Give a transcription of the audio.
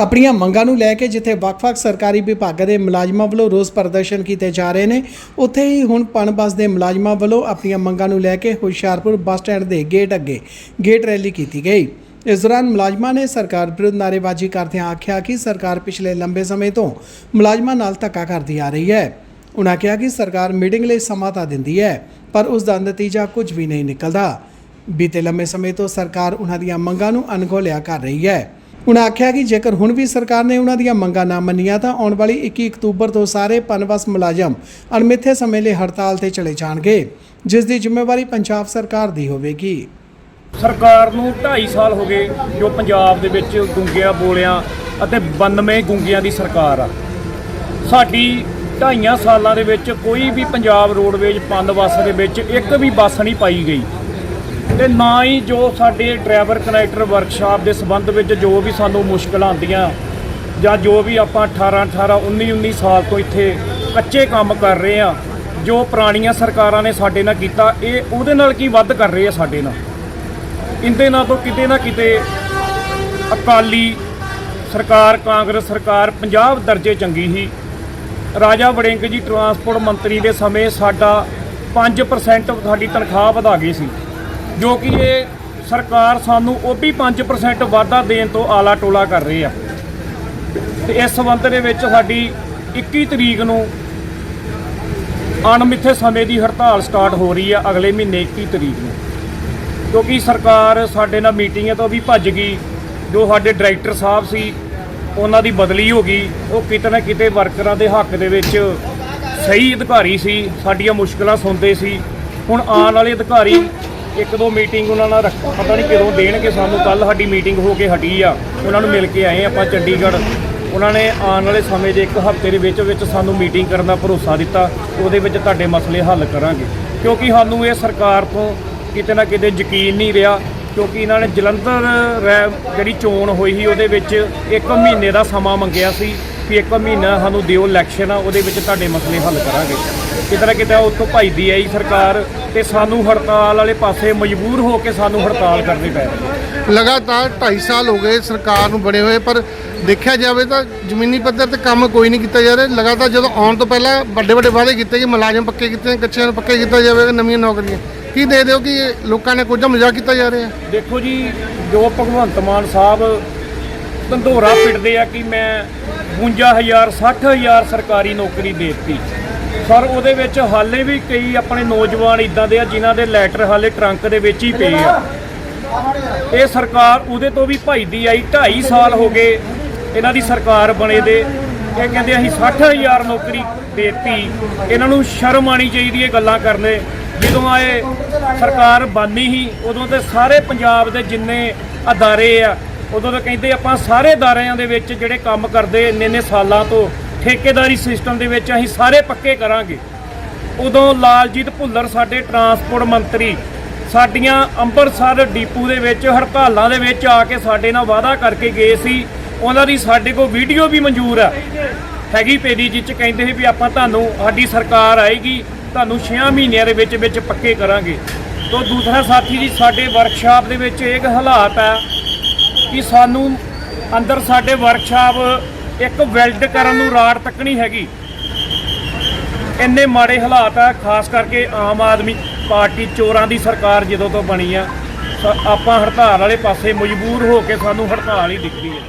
ਆਪਣੀਆਂ ਮੰਗਾਂ ਨੂੰ ਲੈ ਕੇ ਜਿੱਥੇ ਵੱਖ-ਵੱਖ ਸਰਕਾਰੀ ਵਿਭਾਗਾਂ ਦੇ ਮੁਲਾਜ਼ਮਾਂ ਵੱਲੋਂ ਰੋਸ ਪ੍ਰਦਰਸ਼ਨ ਕੀਤੇ ਜਾ ਰਹੇ ਨੇ, ਉੱਥੇ ਹੀ ਹੁਣ ਪਣ ਬੱਸ ਦੇ ਮੁਲਾਜ਼ਮਾਂ ਵੱਲੋਂ ਆਪਣੀਆਂ ਮੰਗਾਂ ਨੂੰ ਲੈ ਕੇ ਹੁਸ਼ਿਆਰਪੁਰ ਬੱਸ ਸਟੈਂਡ ਦੇ ਗੇਟ ਅੱਗੇ ਗੇਟ ਰੈਲੀ ਕੀਤੀ ਗਈ। ਇਸ ਦੌਰਾਨ ਮੁਲਾਜ਼ਮਾਂ ਨੇ ਸਰਕਾਰ ਵਿਰੁੱਧ ਨਾਅਰੇਬਾਜ਼ੀ ਕਰਦਿਆਂ ਆਖਿਆ ਕਿ ਸਰਕਾਰ ਪਿਛਲੇ ਲੰਬੇ ਸਮੇਂ ਤੋਂ ਮੁਲਾਜ਼ਮਾਂ ਨਾਲ ਧੱਕਾ ਕਰਦੀ ਆ ਰਹੀ ਹੈ। ਉਨ੍ਹਾਂ ਕਿਹਾ ਕਿ ਸਰਕਾਰ ਮੀਟਿੰਗ ਲਈ ਸਮਾਂ ਤਾਂ ਦਿੰਦੀ ਹੈ, ਪਰ ਉਸ ਦਾ ਨਤੀਜਾ ਕੁਝ ਵੀ ਨਹੀਂ ਨਿਕਲਦਾ। ਬੀਤੇ ਲੰਮੇ ਸਮੇਂ ਤੋਂ ਸਰਕਾਰ ਉਹਨਾਂ ਦੀਆਂ ਮੰਗਾਂ ਨੂੰ ਅਣਗੌਲਿਆ ਕਰ ਰਹੀ ਹੈ। ਉਨ੍ਹਾਂ ਆਖਿਆ ਕਿ ਜੇਕਰ ਹੁਣ ਵੀ ਸਰਕਾਰ ਨੇ ਉਹਨਾਂ ਦੀਆਂ ਮੰਗਾਂ ਨਾ ਮੰਨੀਆਂ, ਤਾਂ ਆਉਣ ਵਾਲੀ 21 ਅਕਤੂਬਰ ਤੋਂ ਸਾਰੇ ਪਨਵਸ ਮੁਲਾਜ਼ਮ ਅਣਮਿੱਥੇ ਸਮੇਂ ਲਈ ਹੜਤਾਲ ਤੇ ਚਲੇ ਜਾਣਗੇ, ਜਿਸ ਦੀ ਜ਼ਿੰਮੇਵਾਰੀ ਪੰਜਾਬ ਸਰਕਾਰ ਦੀ ਹੋਵੇਗੀ। ਸਰਕਾਰ ਨੂੰ 2.5 ਸਾਲ ਹੋ ਗਏ ਜੋ ਪੰਜਾਬ ਦੇ ਵਿੱਚ ਗੁੰਗਿਆਂ, ਬੋਲਿਆਂ ਅਤੇ 92 ਗੁੰਗਿਆਂ ਦੀ ਸਰਕਾਰ ਆ। ਸਾਡੀ ਢਾਈਆਂ ਸਾਲਾਂ ਦੇ ਵਿੱਚ ਕੋਈ ਵੀ ਪੰਜਾਬ ਰੋਡਵੇਜ ਪੰਦ ਬੱਸ ਦੇ ਵਿੱਚ ਇੱਕ ਵੀ ਬੱਸ ਨਹੀਂ ਪਾਈ ਗਈ। ਤੇ ਨਾ ਹੀ ਜੋ ਸਾਡੇ ਡਰਾਈਵਰ ਕਨੈਕਟਰ ਵਰਕਸ਼ਾਪ ਦੇ ਸੰਬੰਧ ਵਿੱਚ ਜੋ ਵੀ ਸਾਨੂੰ ਮੁਸ਼ਕਲਾਂ ਆਉਂਦੀਆਂ ਜਾਂ ਜੋ ਵੀ ਆਪਾਂ 18 18 19 19 ਸਾਲ ਤੋਂ ਇੱਥੇ ਕੱਚੇ ਕੰਮ ਕਰ ਰਹੇ ਆ ਜੋ ਪੁਰਾਣੀਆਂ ਸਰਕਾਰਾਂ ਨੇ ਸਾਡੇ ਨਾਲ ਕੀਤਾ, ਇਹ ਉਹਦੇ ਨਾਲ ਕੀ ਵੱਧ ਕਰ ਰਹੇ ਆ ਸਾਡੇ ਨਾਲ? ਇੰਦੇ ਨਾਲ ਤੋਂ ਕਿਤੇ ਨਾ ਕਿਤੇ ਅਕਾਲੀ ਸਰਕਾਰ, ਕਾਂਗਰਸ ਸਰਕਾਰ 50 ਦਰਜੇ ਚੰਗੀ ਸੀ। ਰਾਜਾ ਵੜਿੰਗ ਜੀ ਟਰਾਂਸਪੋਰਟ ਮੰਤਰੀ ਦੇ ਸਮੇਂ ਸਾਡਾ 5% ਸਾਡੀ ਤਨਖਾਹ ਵਧਾ ਗਈ ਸੀ। ਜੋ ਕਿ ਇਹ ਸਰਕਾਰ ਸਾਨੂੰ ਉਹ ਵੀ 5% ਵਾਧਾ ਦੇਣ ਤੋਂ ਆਲਾ ਟੋਲਾ ਕਰ ਰਹੀ ਆ। ਤੇ ਇਸ ਸੰਬੰਧ ਦੇ ਵਿੱਚ ਸਾਡੀ 21 ਤਰੀਕ ਨੂੰ ਅਣਮਿੱਥੇ ਸਮੇਂ ਦੀ ਹੜਤਾਲ ਸਟਾਰਟ ਹੋ ਰਹੀ ਆ ਅਗਲੇ ਮਹੀਨੇ 21 ਤਰੀਕ ਨੂੰ। ਕਿਉਂਕਿ ਸਰਕਾਰ ਸਾਡੇ ਨਾਲ ਮੀਟਿੰਗਾਂ ਤੋਂ ਵੀ ਭੱਜ ਗਈ। ਜੋ ਸਾਡੇ ਡਾਇਰੈਕਟਰ ਸਾਹਿਬ ਸੀ, ਉਹਨਾਂ ਦੀ ਬਦਲੀ ਹੋ ਗਈ। ਉਹ ਕਿਤੇ ਨਾ ਕਿਤੇ ਵਰਕਰਾਂ ਦੇ ਹੱਕ ਦੇ ਵਿੱਚ ਸਹੀ ਅਧਿਕਾਰੀ ਸੀ, ਸਾਡੀਆਂ ਮੁਸ਼ਕਲਾਂ ਸੁਣਦੇ ਸੀ। ਹੁਣ ਆਉਣ ਵਾਲੇ ਅਧਿਕਾਰੀ ਇੱਕ ਦੋ ਮੀਟਿੰਗ ਉਹਨਾਂ ਨਾਲ ਰੱਖ ਪਤਾ ਨਹੀਂ ਕਦੋਂ ਦੇਣਗੇ ਸਾਨੂੰ ਕੱਲ ਸਾਡੀ ਮੀਟਿੰਗ ਹੋ ਕੇ ਹਟੀ ਆ। ਉਹਨਾਂ ਨੂੰ ਮਿਲ ਕੇ ਆਏ ਆਪਾਂ ਚੰਡੀਗੜ੍ਹ। ਉਹਨਾਂ ਨੇ ਆਉਣ ਵਾਲੇ ਸਮੇਂ ਦੇ ਇੱਕ ਹਫ਼ਤੇ ਦੇ ਵਿੱਚ ਵਿੱਚ ਸਾਨੂੰ ਮੀਟਿੰਗ ਕਰਨ ਦਾ ਭਰੋਸਾ ਦਿੱਤਾ। ਉਹਦੇ ਵਿੱਚ ਤੁਹਾਡੇ ਮਸਲੇ ਹੱਲ ਕਰਾਂਗੇ। ਕਿਉਂਕਿ ਸਾਨੂੰ ਇਹ ਸਰਕਾਰ ਤੋਂ ਕਿਤੇ ਨਾ ਕਿਤੇ ਯਕੀਨ ਨਹੀਂ ਰਿਹਾ, ਕਿਉਂਕਿ ਇਹਨਾਂ ਨੇ ਜਲੰਧਰ ਰੈ- ਜਿਹੜੀ ਚੋਣ ਹੋਈ ਸੀ, ਉਹਦੇ ਵਿੱਚ ਇੱਕ ਮਹੀਨੇ ਦਾ ਸਮਾਂ ਮੰਗਿਆ ਸੀ। ਕਿ ਇੱਕ ਮਹੀਨਾ ਸਾਨੂੰ ਦਿਓ ਇਲੈਕਸ਼ਨ ਆ ਉਹਦੇ ਵਿੱਚ ਤੁਹਾਡੇ ਮਸਲੇ ਹੱਲ ਕਰਾਂਗੇ। ਕਿਤੇ ਨਾ ਕਿਤੇ ਉੱਥੋਂ ਭਜਦੀ ਆਈ ਸਰਕਾਰ ਤੇ ਸਾਨੂੰ ਹੜਤਾਲ ਵਾਲੇ ਪਾਸੇ ਮਜਬੂਰ ਹੋ ਕੇ ਸਾਨੂੰ ਹੜਤਾਲ ਕਰਨੀ ਪੈ ਰਹੀ ਲਗਾਤਾਰ 2.5 ਸਾਲ ਹੋ ਗਏ ਸਰਕਾਰ ਨੂੰ ਬਣੇ ਹੋਏ ਪਰ ਦੇਖਿਆ ਜਾਵੇ ਤਾਂ ਜ਼ਮੀਨੀ ਪੱਧਰ ਤੇ ਕੰਮ ਕੋਈ ਨਹੀਂ ਕੀਤਾ ਜਾ ਰਿਹਾ। ਲਗਾਤਾਰ ਜਦੋਂ ਆਉਣ ਤੋਂ ਪਹਿਲਾਂ ਵੱਡੇ ਵੱਡੇ ਵਾਅਦੇ ਕੀਤੇ ਕਿ ਮੁਲਾਜ਼ਮ ਪੱਕੇ ਕੀਤੇ ਕੱਚਿਆਂ ਨੂੰ ਪੱਕੇ ਕੀਤਾ ਜਾਵੇਗਾ ਨਵੀਆਂ ਨੌਕਰੀਆਂ ਕੀ ਦੇ ਦਿਓ ਕਿ ਲੋਕਾਂ ਨੇ ਕੁਝ ਮਜ਼ਾਕ ਕੀਤਾ ਜਾ ਰਿਹਾ? ਦੇਖੋ ਜੀ ਜੋ ਭਗਵੰਤ ਮਾਨ ਸਾਹਿਬ ਧੰਧੋਰਾ ਪਿੱਟਦੇ ਆ ਕਿ ਮੈਂ 55000 60000 ਸਰਕਾਰੀ ਨੌਕਰੀ ਦੇਤੀ। ਸਰ ਉਹਦੇ ਵਿੱਚ ਹਾਲੇ ਵੀ ਕਈ ਆਪਣੇ ਨੌਜਵਾਨ ਇਦਾਂ ਦੇ ਆ ਜਿਨ੍ਹਾਂ ਦੇ ਲੈਟਰ ਹਾਲੇ ਟਰੰਕ ਦੇ ਵਿੱਚ ਹੀ ਪਏ ਆ। ਇਹ ਸਰਕਾਰ ਉਹਦੇ ਤੋਂ ਵੀ ਭਜਦੀ ਆਈ 2.5 ਸਾਲ ਹੋ ਗਏ ਇਹਨਾਂ ਦੀ ਸਰਕਾਰ ਬਣੇ ਦੇ। ਇਹ ਕਹਿੰਦੇ ਅਸੀਂ 60000 ਨੌਕਰੀ ਦੇਤੀ। ਇਹਨਾਂ ਨੂੰ ਸ਼ਰਮ ਆਣੀ ਚਾਹੀਦੀ ਇਹ ਗੱਲਾਂ ਕਰਨੇ ਜਦੋਂ ਆਏ, ਸਰਕਾਰ ਬਾਨੀ ਸੀ ਉਦੋਂ ਤੇ ਸਾਰੇ ਪੰਜਾਬ ਦੇ ਜਿੰਨੇ ਅਦਾਰੇ ਆ ਉਦੋਂ ਤਾਂ ਕਹਿੰਦੇ ਆਪਾਂ ਸਾਰੇ ਅਦਾਰਿਆਂ ਦੇ ਵਿੱਚ ਜਿਹੜੇ ਕੰਮ ਕਰਦੇ ਇੰਨੇ ਇੰਨੇ ਸਾਲਾਂ ਤੋਂ, ਠੇਕੇਦਾਰੀ ਸਿਸਟਮ ਦੇ ਵਿੱਚ ਅਸੀਂ ਸਾਰੇ ਪੱਕੇ ਕਰਾਂਗੇ। ਉਦੋਂ ਲਾਲਜੀਤ ਭੁੱਲਰ ਸਾਡੇ ਟਰਾਂਸਪੋਰਟ ਮੰਤਰੀ, ਸਾਡੀਆਂ ਅੰਮ੍ਰਿਤਸਰ ਡੀਪੂ ਦੇ ਵਿੱਚ, ਹੜਤਾਲਾਂ ਦੇ ਵਿੱਚ ਆ ਕੇ ਸਾਡੇ ਨਾਲ ਵਾਅਦਾ ਕਰਕੇ ਗਏ ਸੀ। ਉਹਨਾਂ ਦੀ ਸਾਡੇ ਕੋਲ ਵੀਡੀਓ ਵੀ ਮਨਜ਼ੂਰ ਆ। ਹੈਗੀ ਪੇਦੀ ਜੀ ਚ ਕਹਿੰਦੇ ਸੀ ਵੀ ਆਪਾਂ ਤੁਹਾਨੂੰ, ਸਾਡੀ ਸਰਕਾਰ ਆਏਗੀ, ਤੁਹਾਨੂੰ 6 ਮਹੀਨਿਆਂ ਦੇ ਵਿੱਚ ਵਿੱਚ ਪੱਕੇ ਕਰਾਂਗੇ। ਤੋਂ ਦੂਸਰਾ ਸਾਥੀ ਜੀ, ਸਾਡੇ ਵਰਕਸ਼ਾਪ ਦੇ ਵਿੱਚ ਇੱਕ ਹਾਲਾਤ ਆ ਕਿ ਸਾਨੂੰ ਅੰਦਰ ਸਾਡੇ ਵਰਕਸ਼ਾਪ ਇੱਕ ਵੈਲਡ ਕਰਨ ਨੂੰ ਰਾੜ ਤੱਕ ਨਹੀਂ ਹੈਗੀ। ਇੰਨੇ ਮਾੜੇ ਹਾਲਾਤ ਆ, ਖਾਸ ਕਰਕੇ ਆਮ ਆਦਮੀ ਪਾਰਟੀ ਚੋਰਾਂ ਦੀ ਸਰਕਾਰ ਜਦੋਂ ਤੋਂ ਬਣੀ ਆ ਆਪਾਂ ਹੜਤਾਲ ਵਾਲੇ ਪਾਸੇ ਮਜਬੂਰ ਹੋ ਕੇ ਸਾਨੂੰ ਹੜਤਾਲ ਹੀ ਦਿਖਦੀ ਹੈ